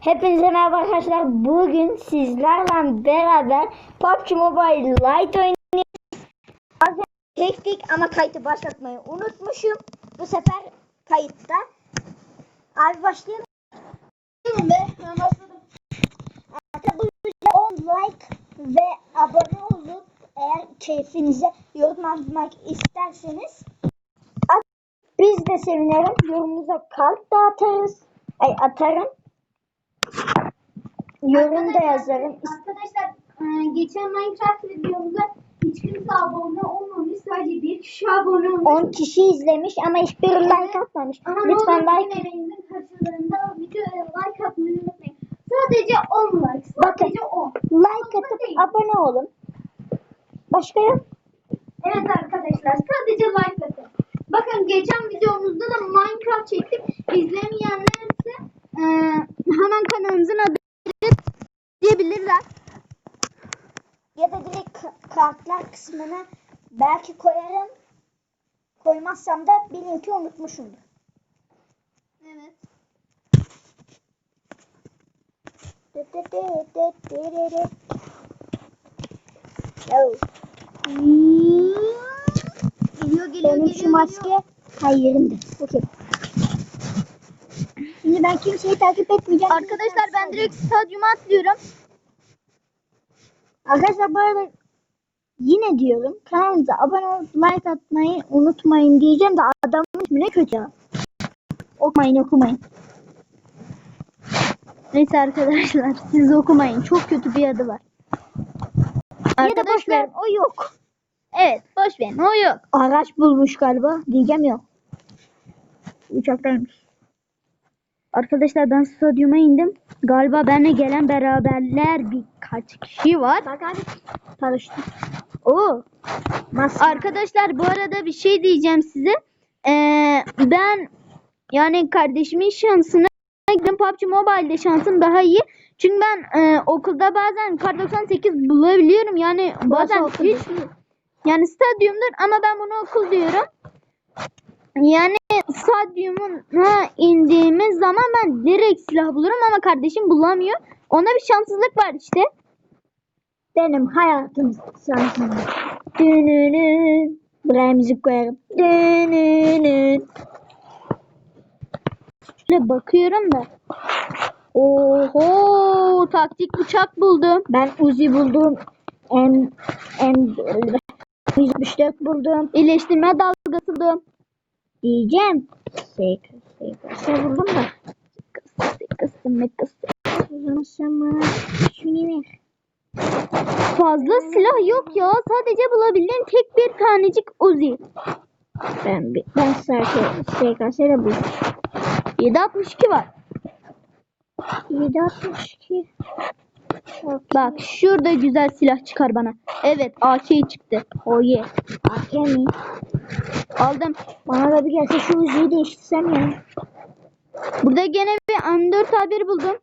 Hepinize merhaba arkadaşlar. Bugün sizlerle beraber PUBG Mobile Lite oynuyoruz. Az çektik ama kayıtı başlatmayı unutmuşum. Bu sefer kayıtta. Abi başlayalım. Başlayalım be. Arkadaşlar bu videoya 10 like ve abone olup eğer keyfinize yorum yazmak isterseniz biz de sevinirim. Yorumunuza kalp da atarız. Ay atarım. Yorum da yazarım. Arkadaşlar e, geçen Minecraft videomuza hiç kimse abone olmamış. Sadece bir kişi abone olmuş. 10 kişi izlemiş ama hiçbiri like atmamış. Ama Lütfen like. like. karşılarında videoya like atmayı unutmayın. Sadece 10 like. Sadece 10. Like atıp abone olun. Başka yok. Evet arkadaşlar sadece like atın. Bakın geçen videomuzda da Minecraft çektik. İzlemeyenlerse e, hemen kanalımızın adını diyebilirler. Ya da direkt ka- kartlar kısmına belki koyarım. Koymazsam da bilin ki unutmuşumdur. Evet. Oh, Geliyor geliyor Benim geliyor. şu maske hayırımdı. Okey. Şimdi ben kimseyi takip etmeyeceğim. Arkadaşlar ben direkt stadyuma atlıyorum. Arkadaşlar bu arada yine diyorum kanalımıza abone olup like atmayı unutmayın diyeceğim de adamın ismi ne kötü. Okumayın okumayın. Neyse arkadaşlar siz okumayın. Çok kötü bir adı var. Ver o yok. Evet boş verin o yok. Araç bulmuş galiba diyeceğim yok. Uçaktaymış. Arkadaşlar ben stadyuma indim. Galiba benimle gelen beraberler birkaç kişi var. Bak abi karıştı. Oo. Maske. Arkadaşlar bu arada bir şey diyeceğim size. Ee, ben yani kardeşimin şansına gittim. PUBG Mobile'de şansım daha iyi. Çünkü ben e, okulda bazen kar 98 bulabiliyorum. Yani bazen hiç yani stadyumdur ama ben bunu okul diyorum. Yani stadyumuna indiğimiz zaman ben direkt silah bulurum ama kardeşim bulamıyor. Ona bir şanssızlık var işte. Benim hayatım şansım. Dününü. Buraya müzik koyarım. Dününü. Şöyle bakıyorum da. Oho taktik bıçak buldum. Ben Uzi buldum. M M 164 buldum. İyileştirme dalgası buldum. Diyeceğim. Sek, sek. Şey buldum da. Kıstım ne kıstım. Yaşama. Şunu ver. Fazla silah yok ya. Sadece bulabildiğim tek bir tanecik Uzi. Ben bir ben sadece SKS'de buldum. 762 var. 762. Bak şurada güzel silah çıkar bana. Evet AK çıktı. Oh yeah. Hakem mi? Aldım. Bana da bir gelse şu Uzi'yi değiştirsem ya. Burada gene bir M4 buldum.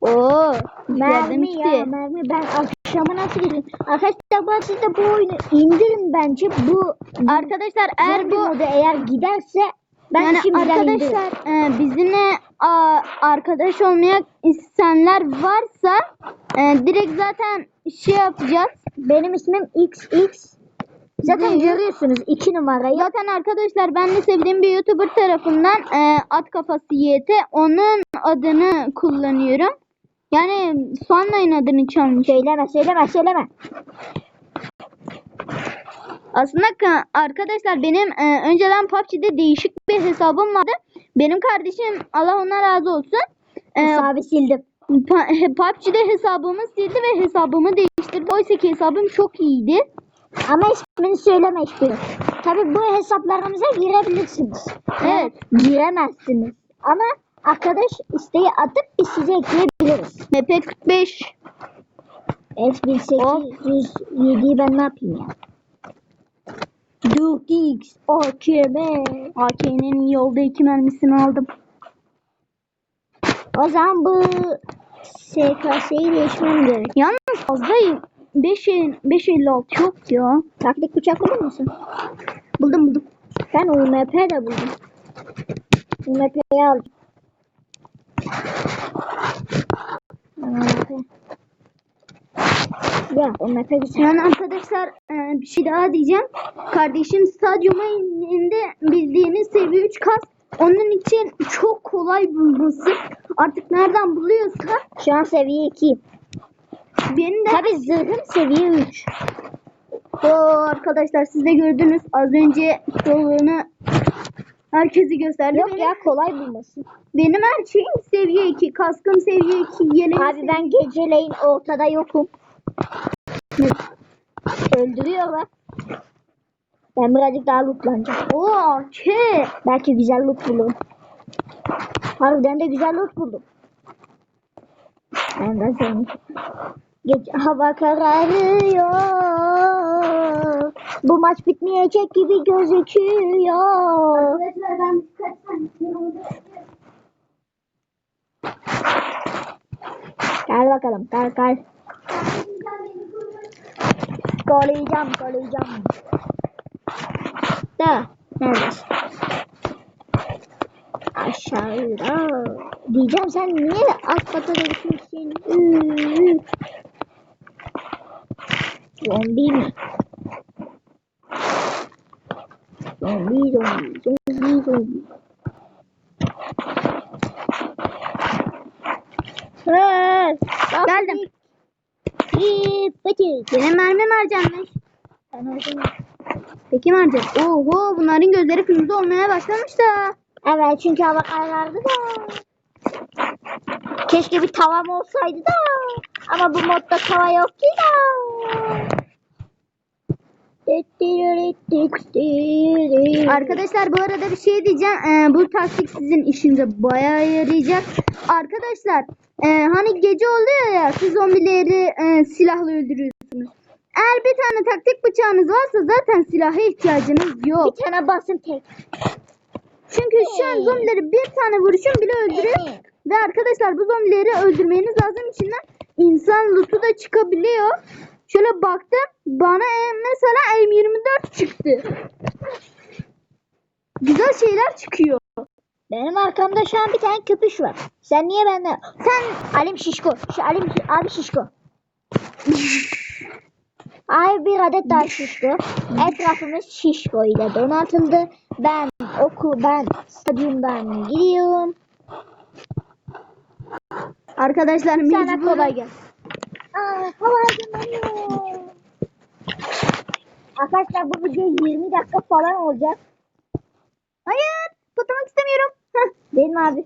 Oo, Mermi ya mermi. Ben akşama nasıl gireyim? Arkadaşlar bu siz de bu oyunu indirin bence. Bu Arkadaşlar eğer bu eğer giderse ben yani arkadaşlar e, bizimle a, arkadaş olmaya isteyenler varsa e, direkt zaten şey yapacağız. Benim ismim XX. Zaten Değil. görüyorsunuz iki numarayı. Zaten arkadaşlar ben de sevdiğim bir YouTuber tarafından e, at kafası YT onun adını kullanıyorum. Yani Suanlay'ın adını çalmış. Söyleme söyleme söyleme. Aslında ka- arkadaşlar benim e, önceden PUBG'de değişik bir hesabım vardı. Benim kardeşim Allah ona razı olsun. E, Hesabı sildim. PUBG'de hesabımı sildi ve hesabımı değiştirdi. Oysa ki hesabım çok iyiydi. Ama ismini söyleme hiçbiri. Tabi bu hesaplarımıza girebilirsiniz. Evet. Giremezsiniz. Ama arkadaş isteği atıp biz size ekleyebiliriz. MP45 F1807'yi ben ne yapayım ya? 4X AKM. AK'nin yolda iki mermisini aldım. O zaman bu SKS'yi değişmem gerek. Yalnız fazla 5 556 yok ya. Taktik bıçak bulur musun? Buldum buldum. Ben UMP de buldum. UMP'yi aldım. UMP. Ya UMP güzel. Yani arkadaşlar e, bir şey daha diyeceğim. Kardeşim stadyuma indiğinde bildiğiniz seviye 3 kas. Onun için çok kolay bulması. Artık nereden buluyorsa Şu an seviye 2. benim de Tabi zırhım seviye 3. Oo, arkadaşlar siz de gördünüz az önce yolunu herkesi gösterdi. Yok benim, ya kolay bulması. benim her şeyim seviye 2. Kaskım seviye 2. Yeleğim Abi ben geceleyin ortada yokum. Öldürüyorlar. Ben birazcık daha lootlanacağım. Oo, ke. Belki güzel loot bulurum. Harbiden de güzel loot buldum. Ben de seni. Geç hava kararıyor. Bu maç bitmeyecek gibi gözüküyor. Arkadaşlar ben Gel bakalım gel gel. Kolayacağım kolayacağım. Da neredesin? Aşağıda. Diyeceğim sen niye alt kata da gitmişsin? Zombi mi? Zombi zombi zombi zombi. Hey, Geldim. İyi, peki. Benim mermim harcanmış. Ben oradayım. Peki harcayacak? Oho bunların gözleri kırmızı olmaya başlamış da. Evet çünkü hava karardı da. Keşke bir tavam olsaydı da. Ama bu modda tava yok ki da. Arkadaşlar bu arada bir şey diyeceğim. Ee, bu taktik sizin işinize bayağı yarayacak. Arkadaşlar e, hani gece oluyor ya siz zombileri e, silahla öldürüyorsunuz. Eğer bir tane taktik bıçağınız varsa zaten silaha ihtiyacınız yok. Bir tane basın tek. Çünkü şu an zombileri bir tane vuruşun bile öldürüyor. Ve arkadaşlar bu zombileri öldürmeniz lazım. İçinden insan lootu da çıkabiliyor. Şöyle baktım bana e, mesela M24 çıktı. Güzel şeyler çıkıyor. Benim arkamda şu an bir tane köpüş var. Sen niye benden? Sen Alim Şişko. Şu Alim abi Şişko. Ay bir adet daha şişko. Etrafımız şişko ile donatıldı. Ben oku ben stadyumdan gidiyorum. Arkadaşlar Sana kolay gelsin. Aa, hava aydınlanıyor. Arkadaşlar bu video 20 dakika falan olacak. Hayır tutmak istemiyorum. Mi abi?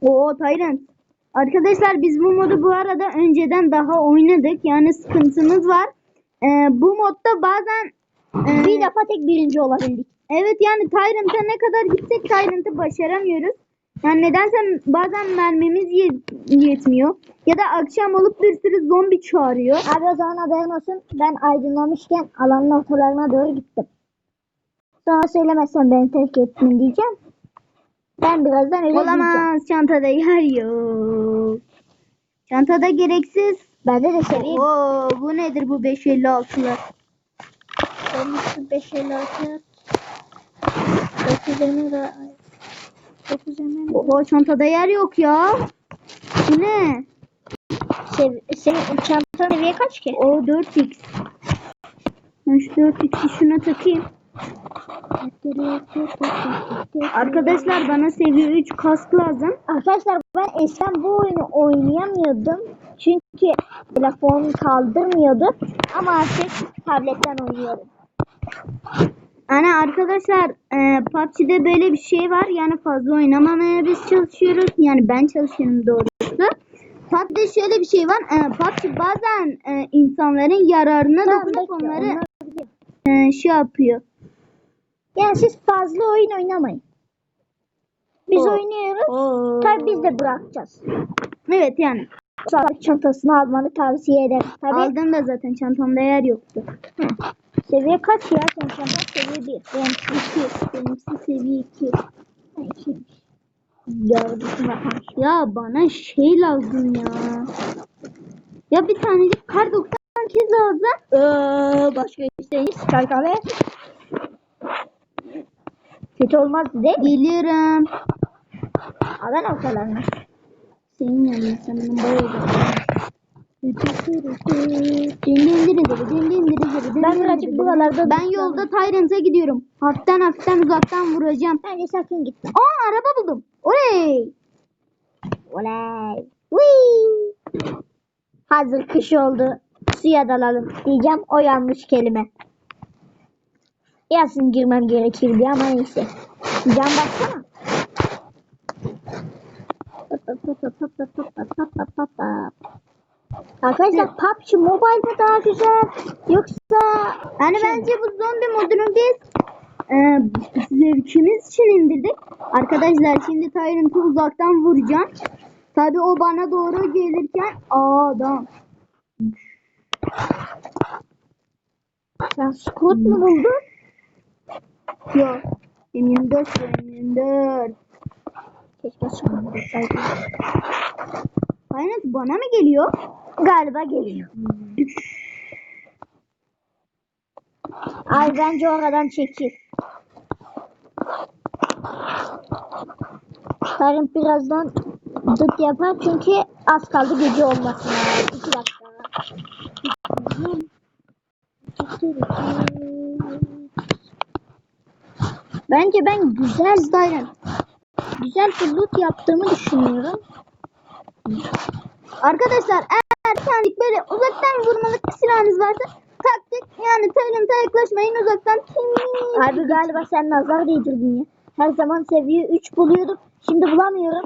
Oo Tyrant. Arkadaşlar biz bu modu bu arada önceden daha oynadık. Yani sıkıntımız var. Ee, bu modda bazen e, Bir defa tek birinci olabildik. Evet yani Tyrant'a ne kadar gitsek Tyrant'ı başaramıyoruz. Yani nedense bazen mermimiz ye- yetmiyor. Ya da akşam olup bir sürü zombi çağırıyor. Abi o zaman haberin olsun. Ben aydınlamışken alanın ortalarına doğru gittim. Sonra söylemezsen beni terk ettin diyeceğim. Ben birazdan diyeceğim. Olamaz çantada yer yok. Çantada gereksiz. Bende de seveyim. Oo, bu nedir bu 556'lar? Olmuştu 5 50 6 9 20 de 9 20 Oho çantada yer yok ya. Bu ne? Sev, senin çantan seviye kaç ki? O 4x. Ben şu 4x'i şuna takayım. Arkadaşlar bana seviye 3 kask lazım. Arkadaşlar ben eskiden bu oyunu oynayamıyordum. Çünkü telefon kaldırmıyordu. Ama artık tabletten oynuyorum. Yani arkadaşlar e, PUBG'de böyle bir şey var. Yani fazla oynamamaya biz çalışıyoruz. Yani ben çalışıyorum doğrusu. PUBG'de şöyle bir şey var. E, PUBG bazen e, insanların yararına dokunup onları onlar- e, şey yapıyor. Yani siz fazla oyun oynamayın. Biz Oo. oynuyoruz. Oo. Tabii biz de bırakacağız. Evet yani. Sağlık çantasını almanı tavsiye ederim. Tabii Aldım da zaten çantamda yer yoktu. seviye kaç ya? Sen çantan seviye 1. Benimki 2. Benimkisi seviye 2. Gördüm bakalım. Ya bana şey lazım ya. Ya bir tanecik kar 98 lazım. Ee, başka isteğiniz? Çay kahve. Kötü olmaz değil mi? Geliyorum. Alan ortalarına. Senin yanına sen benim bayağı Ben birazcık buralarda Ben yolda Tyrant'a gidiyorum. Hafiften hafiften uzaktan vuracağım. Bence sakın gitme. Aa araba buldum. Oley. Oley. Whee! Hazır kış oldu. Suya dalalım diyeceğim. O yanlış kelime. Yasin girmem gerekirdi ama neyse. Can baksana. Arkadaşlar PUBG Mobile mi daha güzel yoksa Yani bence bu zombi modunu biz e, zevkimiz için indirdik. Arkadaşlar şimdi Tyrant'ı uzaktan vuracağım. Tabi o bana doğru gelirken adam. sen Scoot mu buldun? Yok. M24 bu, M24. Keşke bulsaydım. Tyrant bana mı geliyor? Galiba geliyor. Ay bence oradan çekil. Tarım birazdan dıt yapar çünkü az kaldı gece olmasına. İki dakika. Bence ben güzel Tyrant. Güzel bir loot yaptığımı düşünüyorum. Arkadaşlar eğer kendik böyle uzaktan vurmalık bir silahınız varsa taktik yani Tyrant'a yaklaşmayın uzaktan. Abi galiba sen nazar değdirdin ya. Her zaman seviye 3 buluyordum. Şimdi bulamıyorum.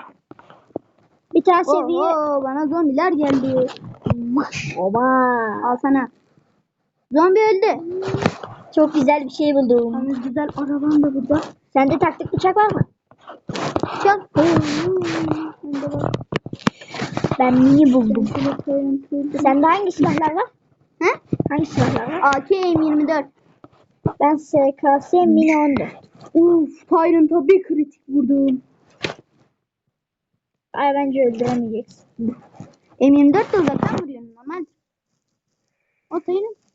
Bir tane seviye... Oo, bana zombiler geldi. Oba. Al sana. Zombi öldü. Çok güzel bir şey buldum. Yalnız güzel arabam da burada. Sende taktik bıçak var mı? Çal. Ben mini buldum. Sende hangi silahlar var? He? Hangi silahlar var? AK M24. Ben SKS mini 14. Uf, Tyrant'a bir kritik vurdum. Ay bence öldüremeyeceksin. M24 de uzaktan vuruyor normal. O Tyrant.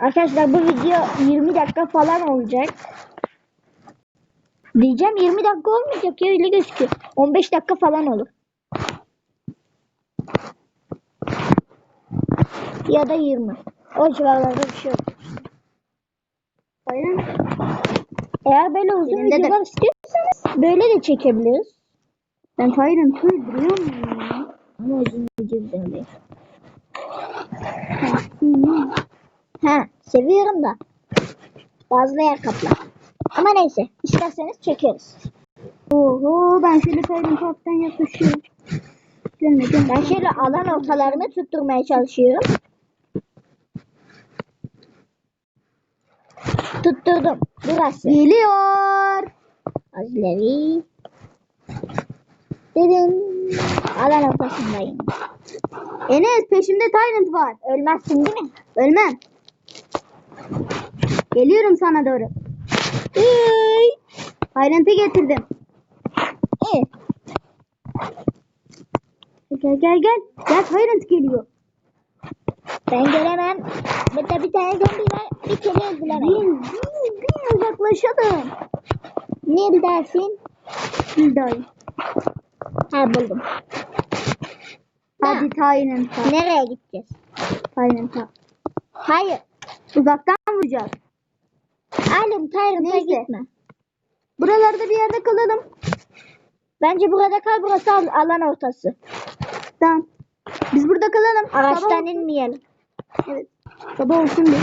Arkadaşlar bu video 20 dakika falan olacak. Diyeceğim 20 dakika olmayacak ya öyle gözüküyor. 15 dakika falan olur. Ya da 20. O civarlarda bir şey yok. Eğer böyle uzun Elimde de- videolar istiyorsanız böyle de çekebiliriz. Ben Tyrant'ı öldürüyor muyum ya? Ama uzun video değil. Ha, seviyorum da. Fazla yer kaplar. Ama neyse, isterseniz çekeriz. Oho ben şöyle Tyrant'a hafiften yaklaşıyorum. Gelme. Ben şöyle alan ortalarını tutturmaya çalışıyorum. Tutturdum. Burası. Geliyor. Az ileri. Dedim. Alan ortasındayım. Enes peşimde Tyrant var. Ölmezsin değil mi? Ölmem. Geliyorum sana doğru. Hey. Tyrant'ı getirdim. Evet. Gel gel gel. Gel Tyrant geliyor. Ben gelemem. Burada bir tane zombi var. Bir kere öldüremedim. Bin, bin, bin uzaklaşalım. Ne dersin? Daha. Ha buldum. Hadi Tyrant'a. Nereye gideceğiz? Tyrant'a. Hayır. Uzaktan vuracağız. Alim Tyrant'a gitme. Buralarda bir yerde kalalım. Bence burada kal burası al- alan ortası. Tamam. Biz burada kalalım. Araçtan Sabah, inmeyelim. evet. Sabah olsun diye.